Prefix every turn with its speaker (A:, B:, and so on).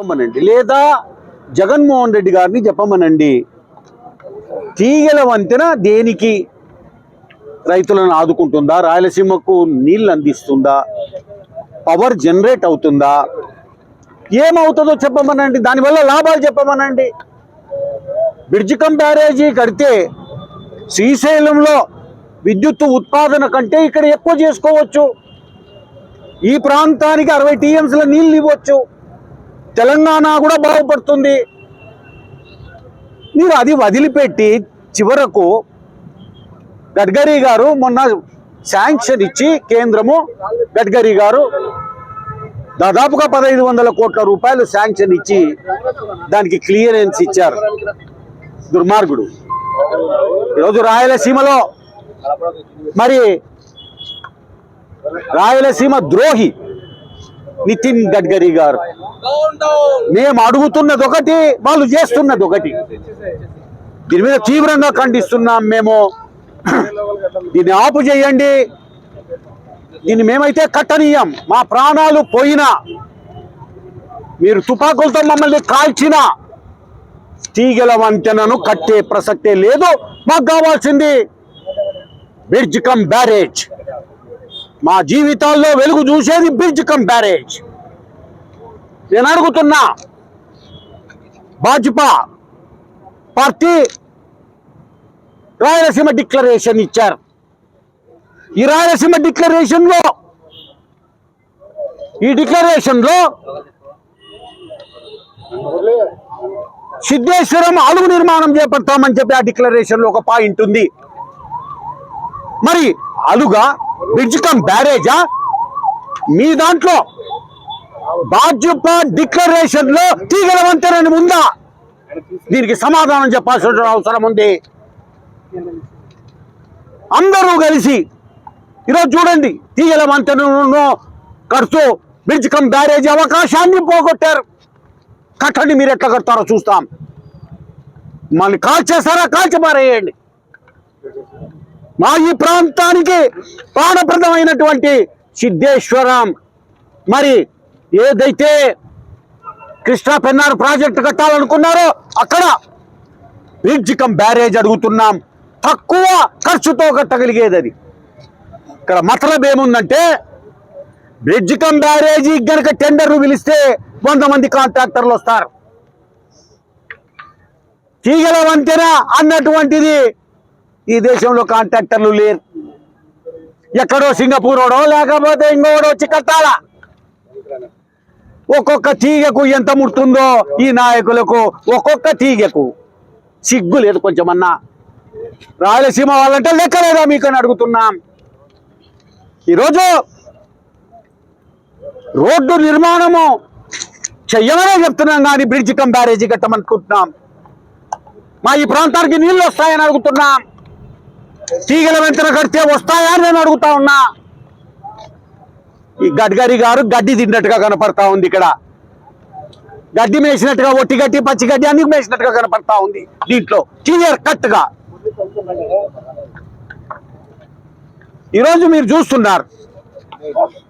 A: చెప్పమనండి. లేదా జగన్మోహన్ రెడ్డి గారిని చెప్పమనండి. తీగల వంతెన దేనికి రైతులను ఆదుకుంటుందా? రాయలసీమకు నీళ్ళు అందిస్తుందా? పవర్ జనరేట్ అవుతుందా? ఏమవుతుందో చెప్పమనండి. దానివల్ల లాభాలు చెప్పమనండి. బ్రిడ్జికం బ్యారేజీ కడితే శ్రీశైలంలో విద్యుత్ ఉత్పాదన కంటే ఇక్కడ ఎక్కువ చేసుకోవచ్చు. ఈ ప్రాంతానికి అరవై టీఎంసీల నీళ్ళు ఇవ్వచ్చు. తెలంగాణ కూడా బాగుపడుతుంది. మీరు అది వదిలిపెట్టి చివరకు గడ్కరీ గారు మొన్న శాంక్షన్ ఇచ్చి కేంద్రము గడ్కరీ గారు దాదాపుగా పదహైదు వందల కోట్ల రూపాయలు శాంక్షన్ ఇచ్చి దానికి క్లియరెన్స్ ఇచ్చారు. దుర్మార్గుడు. ఈరోజు రాయలసీమలో మరి రాయలసీమ ద్రోహి నితిన్ గడ్కరీ గారు. మేము అడుగుతున్నది ఒకటి వాళ్ళు చేస్తున్నది ఒకటి. దీని మీద తీవ్రంగా ఖండిస్తున్నాం మేము. దీన్ని ఆపు చేయండి. దీన్ని మేమైతే కట్టనీయం. మా ప్రాణాలు పోయినా మీరు తుపాకులతో మమ్మల్ని కాల్చినా తీగల వంతెనను కట్టే ప్రసక్తే లేదు. మాకు కావాల్సింది బ్రిడ్జ్ కమ్ బ్యారేజ్. మా జీవితాల్లో వెలుగు చూసేది బ్రిడ్జ్ కమ్ బ్యారేజ్. నేను అడుగుతున్నా భాజపా పార్టీ రాయలసీమ డిక్లరేషన్ ఇచ్చారు. ఈ రాయలసీమ డిక్లరేషన్లో ఈ డిక్లరేషన్లో సిద్ధేశ్వరం అలుగు నిర్మాణం చేపడతామని చెప్పి ఆ డిక్లరేషన్లో ఒక పాయింట్ ఉంది. మరి అలుగా బ్రిడ్జ్ కమ్ బ్యారేజా? మీ దాంట్లో భాజపా డిక్లరేషన్లో తీగలవంతరని ఉందా? దీనికి సమాధానం చెప్పాల్సిన అవసరం ఉంది. అందరూ కలిసి ఈరోజు చూడండి తీగల వంతెనను కడుతూ బ్రిడ్జ్ కమ్ బ్యారేజ్ అవకాశాన్ని పోగొట్టారు. కట్టండి మీరు ఎట్లా కడతారో చూస్తాం. మళ్ళీ కాల్చేస్తారా? కాల్చిపారేయండి మా ఈ ప్రాంతానికి ప్రాణప్రదమైనటువంటి సిద్ధేశ్వరం. మరి ఏదైతే కృష్ణా పెన్నార్ ప్రాజెక్టు కట్టాలనుకున్నారో అక్కడ బ్రిడ్జ్ కమ్ బ్యారేజ్ అడుగుతున్నాం. తక్కువ ఖర్చుతో కట్టగలిగేది అది ఇక్కడ మతలబ్ ఏముందంటే బ్రిడ్జ్ కమ్ బ్యారేజీ గనక టెండర్లు పిలిస్తే వంద మంది కాంట్రాక్టర్లు వస్తారు. తీగల వంతెన అన్నటువంటిది ఈ దేశంలో కాంట్రాక్టర్లు లేరు. ఎక్కడో సింగపూరోడో లేకపోతే ఇంకోడో వచ్చి కట్టాలా ఒక్కొక్క తీగకు ఎంత ముడుతుందో ఈ నాయకులకు ఒక్కొక్క తీగకు. సిగ్గు లేదు కొంచెమన్నా. రాయలసీమ వాళ్ళంటే లెక్కలేదా మీకు అని అడుగుతున్నాం. ఈరోజు రోడ్డు నిర్మాణము చెయ్యమనే చెప్తున్నాం కానీ బ్రిడ్జ్ కం బ్యారేజీ కట్టమనుకుంటున్నాం. మా ఈ ప్రాంతానికి నీళ్ళు వస్తాయని అడుగుతున్నాం. తీగల వెంటన కడితే వస్తాయా నేను అడుగుతా ఉన్నా. ఈ గడ్కరీ గారు గడ్డి తిన్నట్టుగా కనపడతా ఉంది ఇక్కడ. గడ్డి మేసినట్టుగా ఒట్టి గడ్డి పచ్చి గడ్డి అన్ని మేసినట్టుగా కనపడతా ఉంది దీంట్లో. క్లియర్ కట్గా ఈరోజు మీరు చూస్తున్నారు.